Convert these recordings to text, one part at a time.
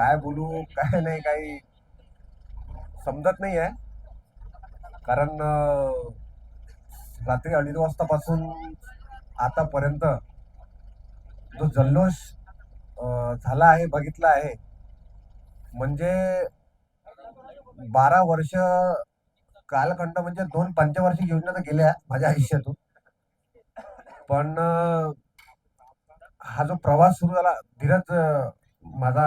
काय बोलू काय नाही काही समजत नाही आहे कारण रात्री अडीच वाजतापासून आतापर्यंत जो जल्लोष झाला आहे बघितला आहे म्हणजे बारा वर्ष कालखंड म्हणजे दोन पंचवार्षिक योजना तर गेल्या माझ्या आयुष्यातून. पण हा जो प्रवास सुरू झाला धीरज माझा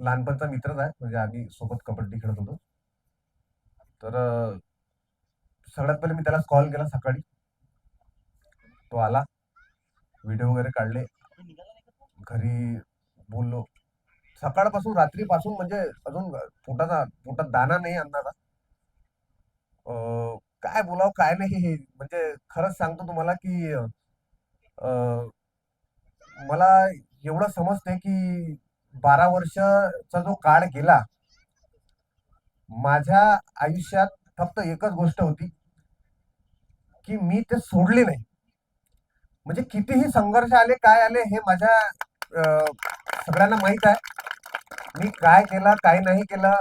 लहानपणचा मित्रच आहे. म्हणजे आम्ही सोबत कबड्डी खेळत होतो. तर सगळ्यात पहिले मी त्याला कॉल केला सकाळी. तो आला. व्हिडिओ वगैरे काढले. घरी बोललो. सकाळपासून रात्रीपासून म्हणजे अजून पोटाचा पोटात दाना नाही अन्नाचा काय बोलावं काय नाही हे. म्हणजे खरंच सांगतो तुम्हाला की मला एवढं समजते की बारा वर्षचा जो काळ गेला माझ्या आयुष्यात फक्त एकच गोष्ट होती की मी ते सोडले नाही. म्हणजे कितीही संघर्ष आले काय आले हे माझ्या सगळ्यांना माहीत आहे. मी काय केलं काय नाही केलं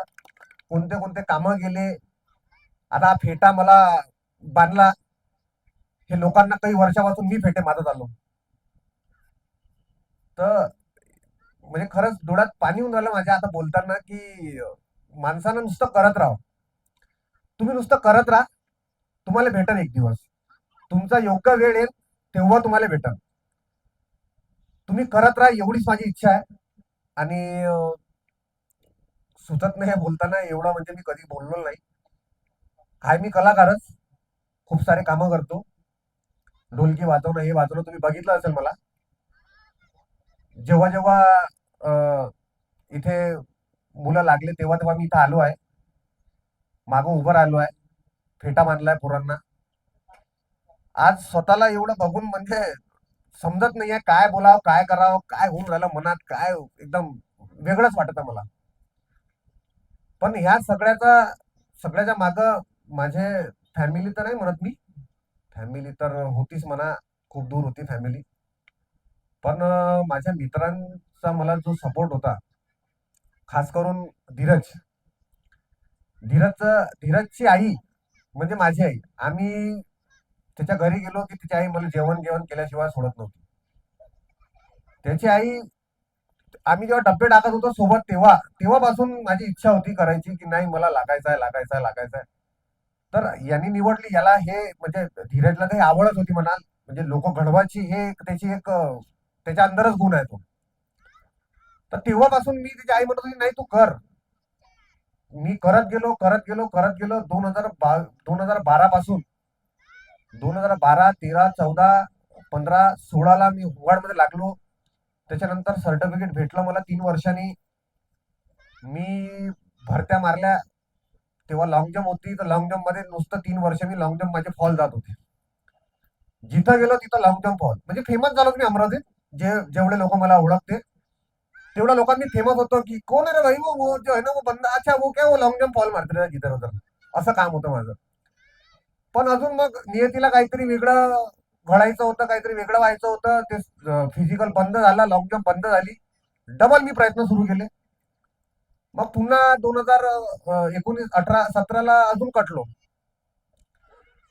कोणते कोणते कामं गेले आता फेटा मला बांधला हे लोकांना काही वर्षापासून मी फेटे मारत आलो. तर म्हणजे खरंच डोळ्यात पाणी होऊन राहिलं माझ्या आता बोलताना की माणसानं नुसतं करत राहा तुम्ही नुसतं करत राहा तुम्हाला भेटल एक दिवस. तुमचा योग्य वेळ येईल तेव्हा तुम्हाला भेटल तुम्ही करत राहा एवढीच माझी इच्छा आहे. आणि सुचत नाही हे बोलताना एवढं म्हणजे मी कधी बोललो नाही. आहे मी कलाकारच. खूप सारे कामं करतो. ढोलकी वाजवणं हे वाजवणं तुम्ही बघितलं असेल मला. जेव्हा जेव्हा इथे मुलं लागले तेव्हा तेव्हा मी इथं आलो आहे. मागं उभं राहिलो आहे. फेटा मानलाय पोरांना. आज स्वतःला एवढं बघून म्हणजे समजत नाहीये काय बोलावं काय करावं काय होऊन राहिलं मनात काय एकदम वेगळंच वाटत मला. पण ह्या सगळ्याचा सगळ्याच्या माग माझे फॅमिली तर नाही म्हणत मी. फॅमिली तर होतीच म्हणा खूप दूर होती फॅमिली पण माझ्या मित्रांचा मला जो सपोर्ट होता खास करून धीरज धीरज धीरजची आई म्हणजे माझी आई. आम्ही त्याच्या घरी गेलो की तिची आई मला जेवण जेवण केल्याशिवाय सोडत नव्हती. त्याची आई आम्ही जेव्हा डब्बे टाकत होतो सोबत तेव्हा तेव्हापासून माझी इच्छा होती करायची की नाही मला लागायचं आहे लागायचं आहे लागायचं आहे तर यांनी निवडली याला हे म्हणजे धीरजला काही आवडच होती म्हणाल. म्हणजे लोक घडवायची हे एक त्याची एक त्याच्या अंदरच गुण आहे तो. तर तेव्हापासून मी त्याची आई म्हणत होती नाही तू कर. मी करत गेलो करत गेलो करत गेलो. दोन हजार बा दोन हजार बारा पासून दोन हजार बारा तेरा चौदा पंधरा सोळाला मी होवाडमध्ये लागलो. त्याच्यानंतर सर्टिफिकेट भेटलं मला तीन वर्षांनी. मी भरत्या मारल्या. तेव्हा लॉंग जम्प होती तर लॉंग जम्पमध्ये नुसतं तीन वर्ष मी लॉंग जम्प माझे फॉल जात होते. जिथं गेलो तिथं लॉंग जम्प फॉल म्हणजे फेमस झालो मी अमरावतीत. जे जेवढे लोक मला ओळखते तेवढ्या लोकांनी फेमस होतो की कोण आहे रे भाई वो वो जो है ना वो बंदा? अच्छा वो क्या वो लॉंग जम्प फॉल मारते रे जिथं उधर. असं काम होतं माझं. पण अजून मग नियतीला काहीतरी वेगळं घडायचं होतं काहीतरी वेगळं व्हायचं होतं. ते फिजिकल बंद झालं लॉंग जम्प बंद झाली. डबल मी प्रयत्न सुरू केले. मग पुन्हा दोन हजार एकोणीस अठरा सतराला अजून कटलो.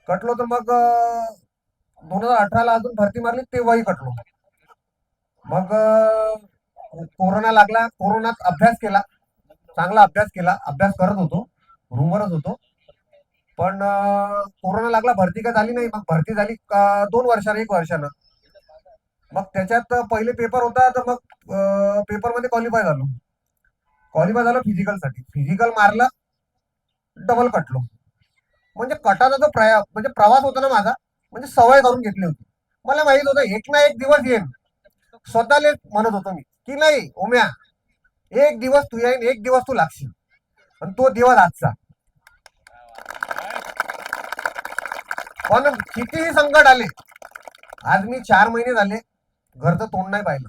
कटलो तर मग दोन हजार अठराला अजून भरती मारली तेव्हाही कटलो. मग कोरोना लागला. कोरोनात अभ्यास केला. चांगला अभ्यास केला. अभ्यास करत होतो. रूमवरच होतो. पण कोरोना लागला. भरती काय झाली नाही. मग भरती झाली दोन वर्षानं एक वर्षानं. मग त्याच्यात पहिले पेपर होता. तर मग पेपरमध्ये क्वालिफाय झालो. क्वालिफाय झालो फिजिकलसाठी फिजिकल मारलं. डबल कटलो. म्हणजे कटाचा जो प्रया म्हणजे प्रवास होता ना माझा म्हणजे सवय करून घेतली होती. मला माहीत होतं एक ना एक दिवस येईल स्वतःला म्हणत होतो मी की नाही ओम्या एक दिवस तू येईन एक दिवस तू लागशील. पण तो दिवस आजचा. पण कितीही संकट आले आज मी चार महिने झाले घरचं तोंड नाही पाहिलं.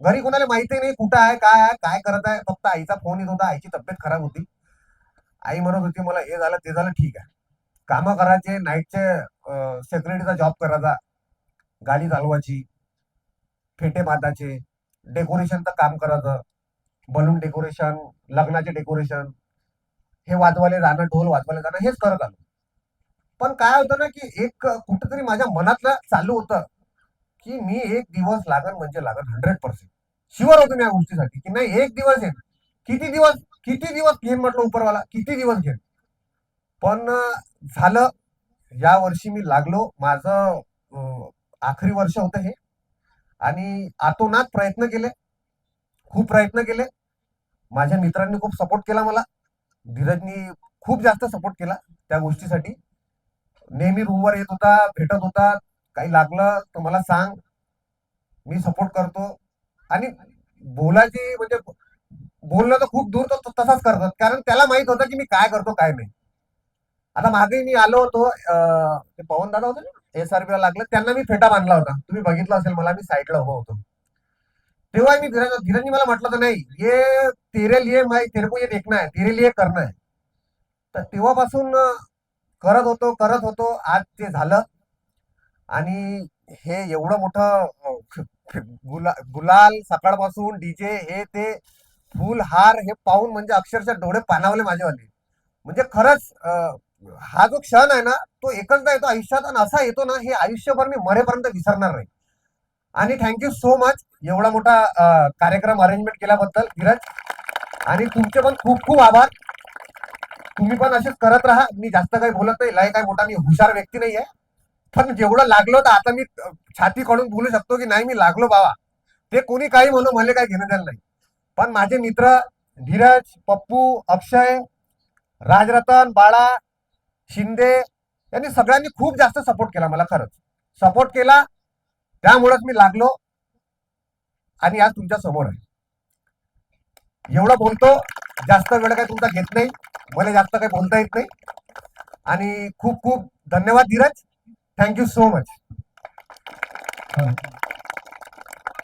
घरी कोणाला माहिती नाही कुठं आहे काय आहे काय करत आहे फक्त आईचा फोन येत होता आईची तब्येत खराब होती. आई म्हणत होती मला हे झालं ते झालं ठीक आहे. कामं करायचे नाईटचे सेक्युरिटीचा जॉब करायचा गाडी चालवायची फेटे भाताचे डेकोरेशनचं काम करायचं बलून डेकोरेशन लग्नाचे डेकोरेशन हे वाजवायला जाणं ढोल वाजवायला जाणं हेच करत आलो. पण काय होतं ना की एक कुठेतरी माझ्या मनातलं चालू होतं की मी एक दिवस लागन म्हणजे लागन हंड्रेड पर्सेंट शिवर होतो मी या गोष्टीसाठी की नाही एक दिवस येईल किती दिवस किती दिवस घेईन म्हटलं उपरवाला? किती दिवस घेईन? पण झालं. या वर्षी मी लागलो. माझं आखरी वर्ष होतं हे. आणि आतोनात प्रयत्न केले. खूप प्रयत्न केले. माझ्या मित्रांनी खूप सपोर्ट केला मला. धीरजनी खूप जास्त सपोर्ट केला त्या गोष्टीसाठी. नेहमी रूमवर येत होता भेटत होता. काही लागलं तर मला सांग. मी सपोर्ट करतो. आणि बोलायची म्हणजे बोलणं तर खूप दूर तर तसाच करतात. कारण त्याला माहीत होतं की मी काय करतो काय नाही. आता मागे मी आलो होतो ते पवन दादा होते ना? एस आर ला लागलं त्यांना मी फेटा बांधला होता. तुम्ही बघितलं असेल मला मी साईडला उभा होतो. तेव्हा मी धीरज धीरजनी मला म्हटलं तर नाही ये तेरे लिए मैं तेरे को ये देखना है तेरे लिए करना है. तर तेव्हापासून करत होतो करत होतो. आज ते झालं. आणि हे एवढं मोठं गुला गुलाल सकाळपासून डीजे हे ते फुल हार हे पाहून म्हणजे अक्षरशः डोळे पानावले माझेवाले म्हणजे खरंच हा जो क्षण आहे ना तो एकचदा येतो आयुष्यात आणि असा येतो ना हे आयुष्यभर मी मरेपर्यंत विसरणार नाही. आणि थँक्यू सो मच एवढा मोठा कार्यक्रम अरेंजमेंट केल्याबद्दल धीरज. आणि तुमचे पण खूप खूप आभार. तुम्ही पण असेच करत राहा. मी जास्त काही बोलत नाही. लय काय मोठा मी हुशार व्यक्ती नाही आहे पण जेवढं लागलो तर आता मी छाती काढून बोलू शकतो की नाही मी लागलो बाबा. ते कोणी काही म्हणू मला काही घेणं द्यायला नाही. पण माझे मित्र धीरज पप्पू अक्षय राजरतन बाळा शिंदे यांनी सगळ्यांनी खूप जास्त सपोर्ट केला मला खरंच. सपोर्ट केला त्यामुळेच मी लागलो आणि आज तुमच्यासमोर आहे. एवढं बोलतो जास्त वेळ काही तुमचा घेत नाही मला जास्त काही बोलता येत नाही. आणि खूप खूप धन्यवाद धीरज. Thank you so much